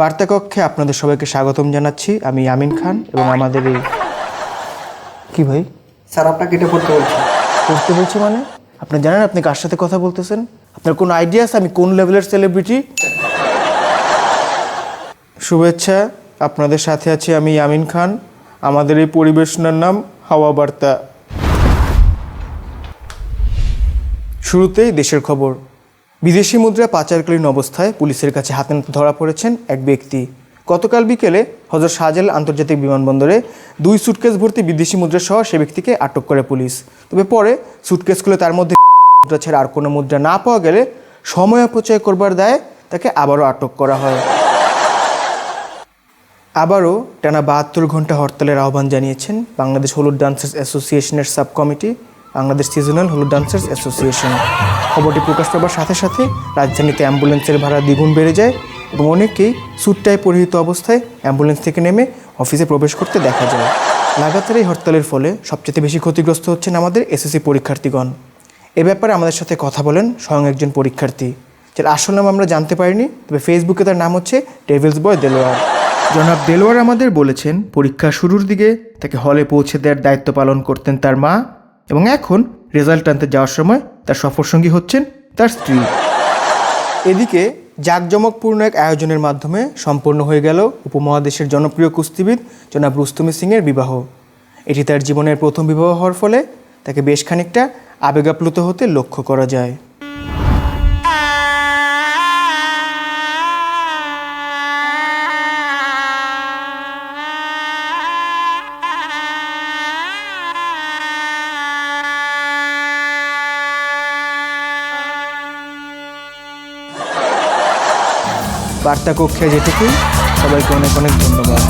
বার্তাকক্ষে আপনাদের সবাইকে স্বাগতম জানাচ্ছি। আমি আমিন খান এবং আমাদের এই কি ভাই? স্যার আপনাকে এটা পড়তে বলছি। করতে বলছি মানে? আপনি জানেন আপনি কার সাথে কথা বলতেছেন? আপনার কোনো আইডিয়া আছে আমি কোন লেভেলের সেলিব্রিটি শুভেচ্ছা আপনাদের সাথে আছি আমি আমিন খান। আমাদের এই পরিবেশনার নাম হাওয়া বার্তা। শুরুতেই দেশের খবর। বিদেশি মুদ্রা পাচারকালীন অবস্থায় পুলিশের কাছে হাতে ধরা পড়েছেন এক ব্যক্তি। গতকাল বিকেলে হজরত শাহজালাল আন্তর্জাতিক বিমানবন্দরে দুই সুটকেস ভর্তি বিদেশি মুদ্রা সহ সে ব্যক্তিকে আটক করে পুলিশ। তবে পরে সুটকেস খুলে তার মধ্যে মুদ্রা ছাড়া আর কোনো মুদ্রা না পাওয়া গেলে সময় অপচয় করবার দায়ে তাকে আবারও আটক করা হয়। আবারও টানা বাহাত্তর ঘণ্টা হরতালের আহ্বান জানিয়েছেন বাংলাদেশ হলুদ ডান্সার্স অ্যাসোসিয়েশনের সাব কমিটি বাংলাদেশ সিজনাল হলুদ ডান্সার্স অ্যাসোসিয়েশন। খবরটি প্রকাশ পাবার সাথে সাথে রাজধানীতে অ্যাম্বুলেন্সের ভাড়া দ্বিগুণ বেড়ে যায় এবং অনেকেই সুটটায় পরিহিত অবস্থায় অ্যাম্বুলেন্স থেকে নেমে অফিসে প্রবেশ করতে দেখা যায়। লাগাতার এই হরতালের ফলে সবচেয়ে বেশি ক্ষতিগ্রস্ত হচ্ছেন আমাদের এসএসসি পরীক্ষার্থীগণ। এ ব্যাপারে আমাদের সাথে কথা বলেন স্বয়ং একজন পরীক্ষার্থী। যার আসল নাম আমরা জানতে পারিনি, তবে ফেসবুকে তার নাম হচ্ছে ডেভিলস বয় দেলোয়ার জনাব দেলোয়ার আমাদের বলেছেন, পরীক্ষা শুরুর দিকে তাকে হলে পৌঁছে দেওয়ার দায়িত্ব পালন করতেন তার মা। এবং এখন রেজাল্ট আনতে যাওয়ার সময় তার সফরসঙ্গী হচ্ছেন তার স্ত্রী। এদিকে জাঁকজমকপূর্ণ এক আয়োজনের মাধ্যমে সম্পন্ন হয়ে গেল উপমহাদেশের জনপ্রিয় কুস্তিবিদ জনাব রুস্তমি সিংয়ের বিবাহ। এটি তার জীবনের প্রথম বিবাহ হওয়ার ফলে তাকে বেশ খানিকটা আবেগাপ্লুত হতে লক্ষ্য করা যায়। বার্তা কক্ষে যেটুকুই সবাইকে অনেক অনেক ধন্যবাদ।